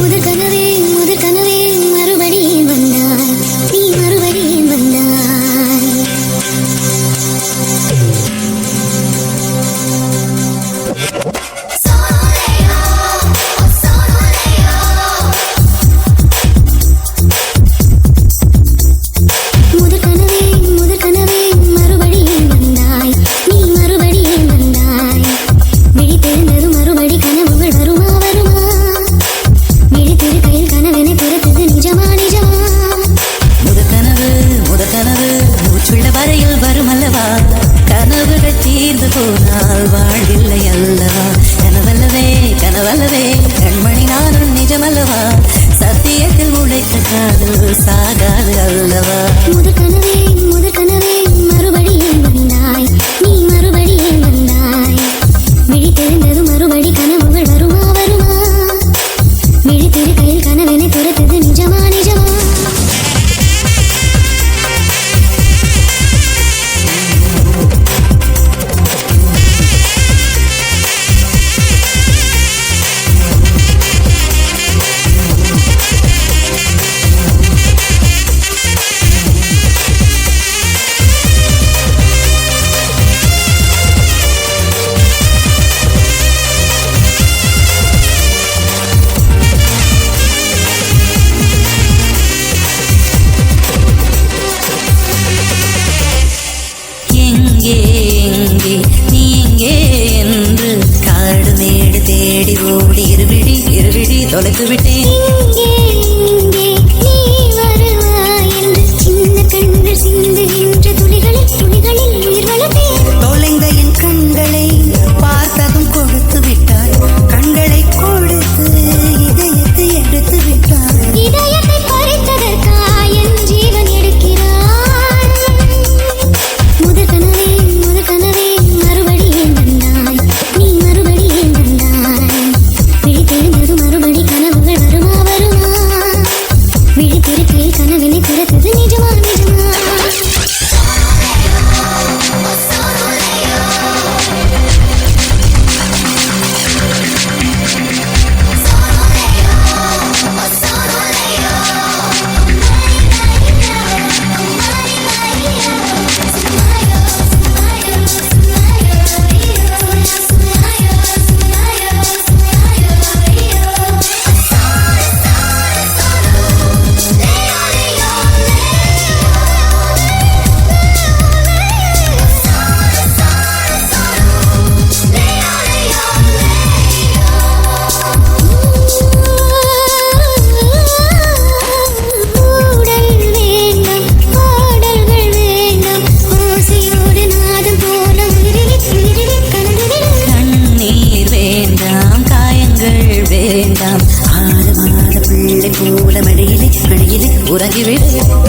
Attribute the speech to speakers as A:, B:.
A: 我的感觉被 வருமல்லவா கனவுகள்
B: தீர்ந்து போனால் வாழ்வில்லை அல்லவா? கனவல்லவே கனவல்லவே கண்மணி நானும் நிஜமல்லவா? சத்தியத்தில் உழைத்த காதல் சா ஓடி இருவிழி இருவிழி தொலைத்து விட்டேன்
A: வேண்டாம்.
B: ஆறு மாத பிள்ளை போல மழையிலே மழையிலே உறங்கிவிட.